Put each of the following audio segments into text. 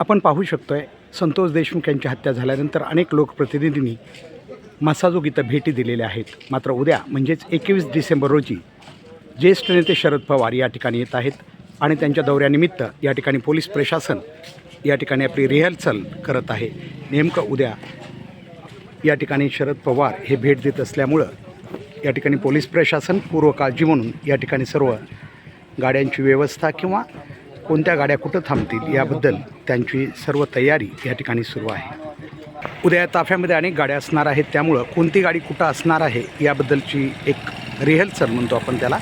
आपण पाहू शकतो आहे संतोष देशमुख यांची हत्या झाल्यानंतर अनेक लोकप्रतिनिधींनी मसाजोग भेटी दिलेल्या आहेत. मात्र उद्या म्हणजेच एकवीस डिसेंबर रोजी ज्येष्ठ नेते शरद पवार या ठिकाणी येत आहेत आणि त्यांच्या दौऱ्यानिमित्त या ठिकाणी पोलीस प्रशासन या ठिकाणी आपली रिहर्सल करत आहे. नेमकं उद्या या ठिकाणी शरद पवार हे भेट देत असल्यामुळं या ठिकाणी पोलीस प्रशासन पूर्व काळजी म्हणून या ठिकाणी सर्व गाड्यांची व्यवस्था किंवा कोणत्या गाड्या कुठं थांबतील याबद्दल त्यांची सर्व तयारी या ठिकाणी सुरू आहे. उद्या या ताफ्यामध्ये अनेक गाड्या असणार आहेत. त्यामुळं कोणती गाडी कुठं असणार आहे याबद्दलची एक रिहर्सल म्हणतो आपण त्याला.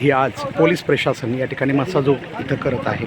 ही आज पोलीस प्रशासन या ठिकाणी मसाजोग इथं करत आहे.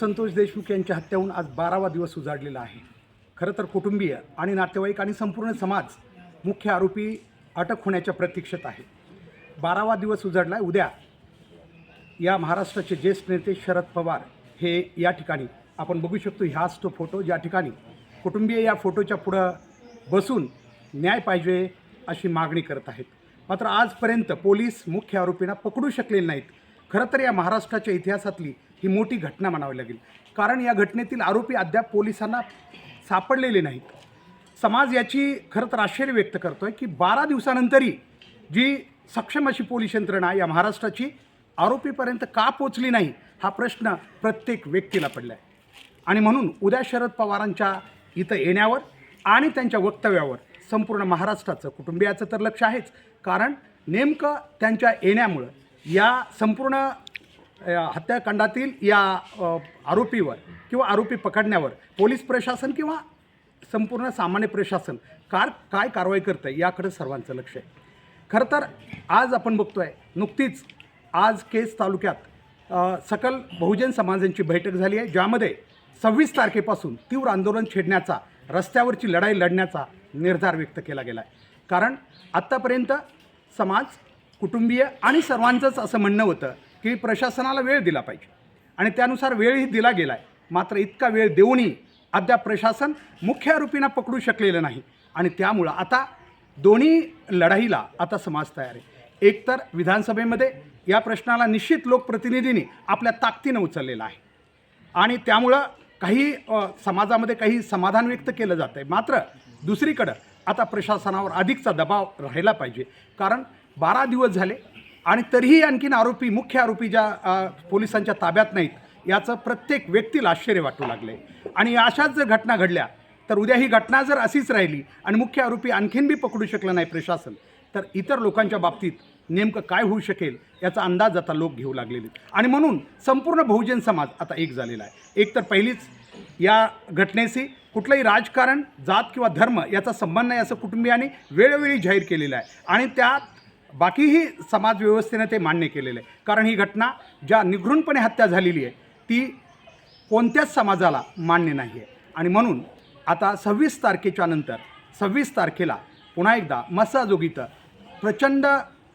संतोष देशमुख यांच्या हत्येहून आज बारावा दिवस उजाडलेला आहे. खरं तर कुटुंबीय आणि नातेवाईक आणि संपूर्ण समाज मुख्य आरोपी अटक होण्याच्या प्रतीक्षेत आहे. बारावा दिवस उजाडला उद्या या महाराष्ट्राचे ज्येष्ठ नेते शरद पवार हे या ठिकाणी. आपण बघू शकतो ह्याच तो फोटो. ज्या ठिकाणी कुटुंबीय या फोटोच्या पुढं बसून न्याय पाहिजे अशी मागणी करत आहेत. मात्र आजपर्यंत पोलीस मुख्य आरोपींना पकडू शकलेले नाहीत. खरं तर या महाराष्ट्राच्या इतिहासातली ही मोठी घटना म्हणावी लागेल. कारण या घटनेतील आरोपी अद्याप पोलिसांना सापडलेले नाहीत. समाज याची खरं तर आश्चर्य व्यक्त करतो आहे की बारा दिवसानंतरही जी सक्षम अशी पोलीस यंत्रणा या महाराष्ट्राची आरोपीपर्यंत का पोचली नाही हा प्रश्न प्रत्येक व्यक्तीला पडला आहे आणि म्हणून उद्या शरद पवारांच्या इथं येण्यावर आणि त्यांच्या वक्तव्यावर संपूर्ण महाराष्ट्राचं कुटुंबियाचं तर लक्ष आहेच. कारण नेमकं त्यांच्या येण्यामुळं या संपूर्ण हत्याकांडातील या आरोपीवर किंवा आरोपी पकडण्यावर पोलीस प्रशासन किंवा संपूर्ण सामान्य प्रशासन कार काय कारवाई करतं आहे याकडे सर्वांचं लक्ष आहे. खरं तर आज आपण बघतो आहे नुकतीच आज केस तालुक्यात सकल बहुजन समाजांची बैठक झाली आहे ज्यामध्ये सव्वीस तारखेपासून तीव्र आंदोलन छेडण्याचा रस्त्यावरची लढाई लढण्याचा निर्धार व्यक्त केला गेला आहे कारण आत्तापर्यंत समाज कुटुंबीय आणि सर्वांचंच असं म्हणणं होतं की प्रशासनाला वेळ दिला पाहिजे. आणि त्यानुसार वेळही दिला गेला आहे मात्र इतका वेळ देऊनही अद्याप प्रशासन मुख्य आरोपींना पकडू शकलेलं नाही. आणि त्यामुळं आता दोन्ही लढाईला आता समाज तयार आहे. एकतर विधानसभेमध्ये या प्रश्नाला निश्चित लोकप्रतिनिधींनी आपल्या ताकदीनं उचललेला आहे. आणि त्यामुळं काही समाजामध्ये काही समाधान व्यक्त केलं जातं आहे मात्र दुसरीकडं आता प्रशासनावर अधिकचा दबाव राहिला पाहिजे. कारण बारा दिवस झाले आणि तरीही आणखीन आरोपी मुख्य आरोपी ज्या पोलिसांच्या ताब्यात नाहीत याचं प्रत्येक व्यक्तीला आश्चर्य वाटू लागले. आणि अशाच जर घटना घडल्या तर उद्या ही घटना जर अशीच राहिली आणि मुख्य आरोपी आणखीन बी पकडू शकलं नाही प्रशासन तर इतर लोकांच्या बाबतीत नेमकं काय होऊ शकेल याचा अंदाज आता लोक घेऊ लागलेले आणि म्हणून संपूर्ण बहुजन समाज आता एक झालेला आहे. एक तर पहिलीच या घटनेशी कुठलंही राजकारण जात किंवा धर्म याचा संबंध नाही असं कुटुंबियांनी वेळोवेळी जाहीर केलेलं आहे. आणि त्यात बाकीही समाजव्यवस्थेनं ते मान्य केलेलं आहे. कारण ही घटना ज्या निघृणपणे हत्या झालेली आहे ती कोणत्याच समाजाला मान्य नाही आहे. आणि म्हणून आता सव्वीस तारखेच्या नंतर सव्वीस तारखेला पुन्हा एकदा मसाजोगीतं प्रचंड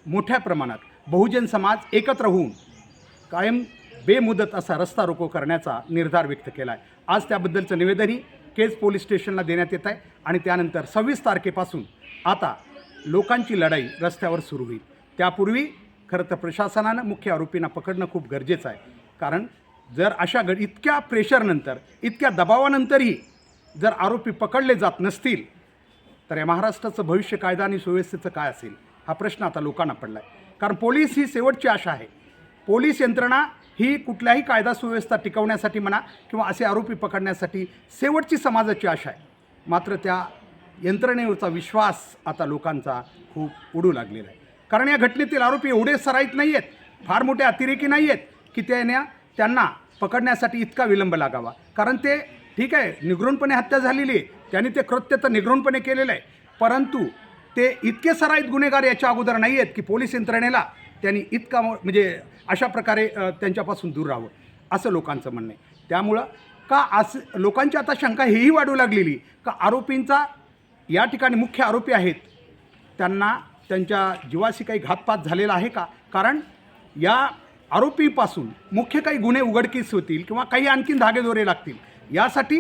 मोठ्या प्रमाणात बहुजन समाज एकत्र होऊन कायम बेमुदत असा रस्ता रोको करण्याचा निर्धार व्यक्त केला आहे आज त्याबद्दलचं निवेदनही केज पोलीस स्टेशनला देण्यात येत आहे आणि त्यानंतर सव्वीस तारखेपासून आता लोकांची लढाई रस्त्यावर सुरू होईल. त्यापूर्वी खरं तर प्रशासनानं मुख्य आरोपींना पकडणं खूप गरजेचं आहे. कारण जर अशा घड इतक्या प्रेशरनंतर इतक्या दबावानंतरही जर आरोपी पकडले जात नसतील तर या महाराष्ट्राचं भविष्य कायदा आणि सुव्यवस्थेचं काय असेल? हा प्रश्न आता लोकांना पडला आहे कारण पोलीस ही शेवटची आशा आहे. पोलीस यंत्रणा ही कुठल्याही कायदा सुव्यवस्था टिकवण्यासाठी म्हणा किंवा असे आरोपी पकडण्यासाठी शेवटची समाजाची आशा आहे. मात्र त्या यंत्रणेवरचा विश्वास आता लोकांचा खूप उडू लागलेला आहे. कारण या घटनेतील आरोपी एवढे सराईत नाही आहेत फार मोठे अतिरेकी नाही आहेत की त्याने त्यांना पकडण्यासाठी इतका विलंब लागावा. कारण ते ठीक आहे निग्रोणपणे हत्या झालेली आहे. त्यांनी ते कृत्य तर निग्रोणपणे केलेलं आहे. परंतु ते इतके सराईत गुन्हेगार याच्या अगोदर नाही आहेत की पोलीस यंत्रणेला त्यांनी इतका म्हणजे अशा प्रकारे त्यांच्यापासून दूर राहावं असं लोकांचं म्हणणं आहे. त्यामुळं का असं लोकांची आता शंका हेही वाढू लागलेली का आरोपींचा या ठिकाणी मुख्य आरोपी आहेत त्यांना त्यांच्या जीवाशी काही घातपात झालेला आहे का? कारण या आरोपीपासून मुख्य काही गुन्हे उघडकीस होतील किंवा काही आणखीन धागेदोरे लागतील यासाठी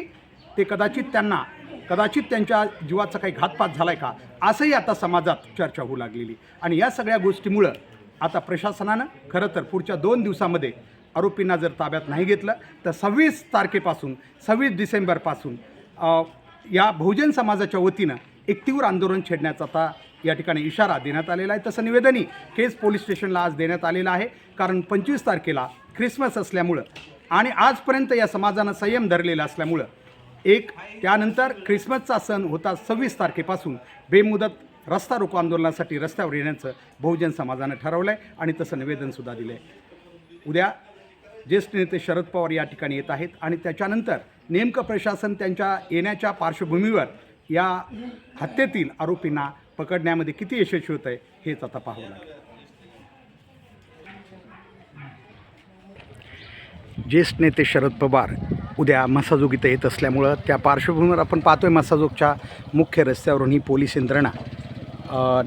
ते कदाचित त्यांना कदाचित त्यांच्या जीवाचा काही घातपात झाला आहे का? असंही आता समाजात चर्चा होऊ लागलेली. आणि या सगळ्या गोष्टीमुळं आता प्रशासनानं खरं तर पुढच्या दोन दिवसामध्ये आरोपींना जर ताब्यात नाही घेतलं तर सव्वीस तारखेपासून सव्वीस डिसेंबरपासून या बहुजन समाजाच्या वतीनं एक तीव्र आंदोलन छेडण्याचा आता या ठिकाणी इशारा देण्यात आलेला आहे. तसं निवेदनही केस पोलीस स्टेशनला आज देण्यात आलेलं आहे. कारण पंचवीस तारखेला ख्रिसमस असल्यामुळं आणि आजपर्यंत या समाजानं संयम धरलेला असल्यामुळं एक त्यानंतर ख्रिसमसचा सण होता सव्वीस तारखेपासून. बेमुदत रस्ता रोको आंदोलनासाठी रस्त्यावर येण्याचं बहुजन समाजानं ठरवलं आहे आणि तसं निवेदनसुद्धा दिलं आहे उद्या ज्येष्ठ नेते शरद पवार या ठिकाणी येत आहेत आणि त्याच्यानंतर नेमकं प्रशासन त्यांच्या येण्याच्या पार्श्वभूमीवर या हत्येतील आरोपींना पकडण्यामध्ये किती यशस्वी होत आहे हेच आता पाहावं लागेल. ज्येष्ठ नेते शरद पवार उद्या मसाजोग इथं येत असल्यामुळं त्या पार्श्वभूमीवर आपण पाहतो आहे मसाजोगच्या मुख्य रस्त्यावरून ही पोलीस यंत्रणा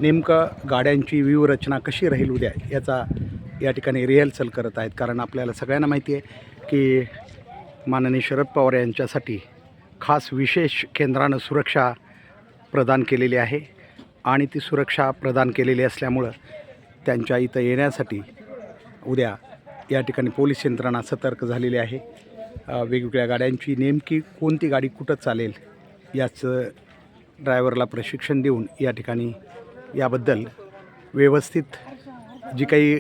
नेमकं गाड्यांची व्यूहरचना कशी राहील उद्या याचा या ठिकाणी रिहर्सल करत आहेत. कारण आपल्याला सगळ्यांना माहिती आहे की माननीय शरद पवार यांच्यासाठी खास विशेष केंद्रानं सुरक्षा प्रदान केलेली आहे आणि ती सुरक्षा प्रदान केलेली असल्यामुळं त्यांच्या इथं येण्यासाठी उद्या या ठिकाणी पोलीस यंत्रणा सतर्क झालेली आहे. वेगवेगळ्या गाड्यांची नेमकी कोणती गाडी कुठं चालेल याचं ड्रायव्हरला प्रशिक्षण देऊन या ठिकाणी याबद्दल व्यवस्थित जी काही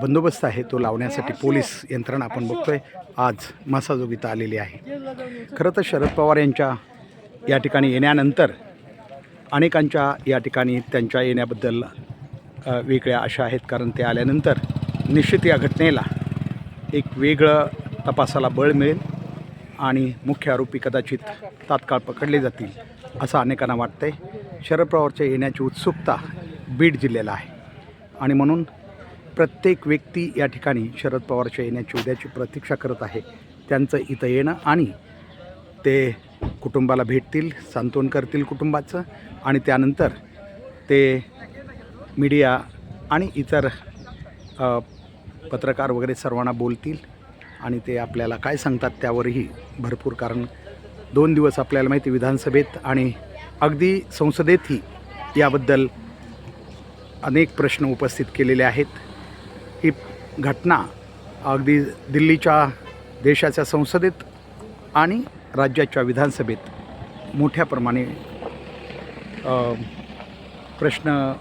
बंदोबस्त आहे तो लावण्यासाठी पोलीस यंत्रणा आपण बघतो आहे आज मसाजोगीता आलेली आहे. खरं तर शरद पवार यांच्या या ठिकाणी येण्यानंतर अनेकांच्या या ठिकाणी त्यांच्या येण्याबद्दल वेगळ्या आशा आहेत. कारण ते आल्यानंतर निश्चित या घटनेला एक वेगळं तपासाला बळ मिळेल आणि मुख्य आरोपी कदाचित तात्काळ पकडले जातील असं अनेकांना वाटतंय. शरद पवारच्या येण्याची उत्सुकता बीड जिल्ह्याला आहे. आणि म्हणून प्रत्येक व्यक्ती या ठिकाणी शरद पवारच्या येण्याची उद्याची प्रतीक्षा करत आहे. त्यांचं इथं येणं आणि ते कुटुंबाला भेटतील सांत्वन करतील कुटुंबाचं आणि त्यानंतर ते मीडिया आणि इतर पत्रकार वगैरे सर्वांना बोलतील. आणि ते आपल्याला काय सांगतात त्यावरही भरपूर कारण. दोन दिवस आपल्याला माहिती विधानसभेत आणि अगदी संसदेतही याबद्दल अनेक प्रश्न उपस्थित केलेले आहेत. ही घटना अगदी दिल्लीच्या देशाच्या संसदेत आणि राज्याच्या विधानसभेत मोठ्या प्रमाणे प्रश्न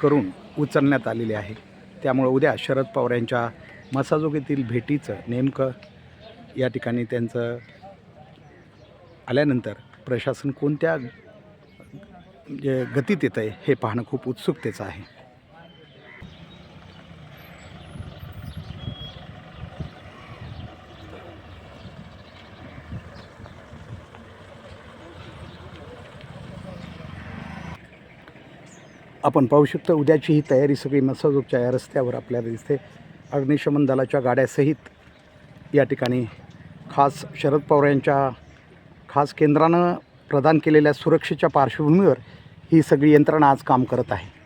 करून उचलण्यात आलेले आहे. त्यामुळं उद्या शरद पवार यांच्या मसाजोगेतील भेटीचं नेमकं या ठिकाणी त्यांचं आल्यानंतर प्रशासन कोणत्या जे गतीत येतं आहे हे पाहणं खूप उत्सुकतेचं आहे. आपण पाहू शकतो उद्याची ही तयारी सगळी मसाजोगच्या या रस्त्यावर आपल्याला दिसते. अग्निशमन दलाच्या गाड्यासहित या ठिकाणी खास शरद पवार यांच्या खास केंद्रानं प्रदान केलेल्या सुरक्षेच्या पार्श्वभूमीवर ही सगळी यंत्रणा आज काम करत आहे.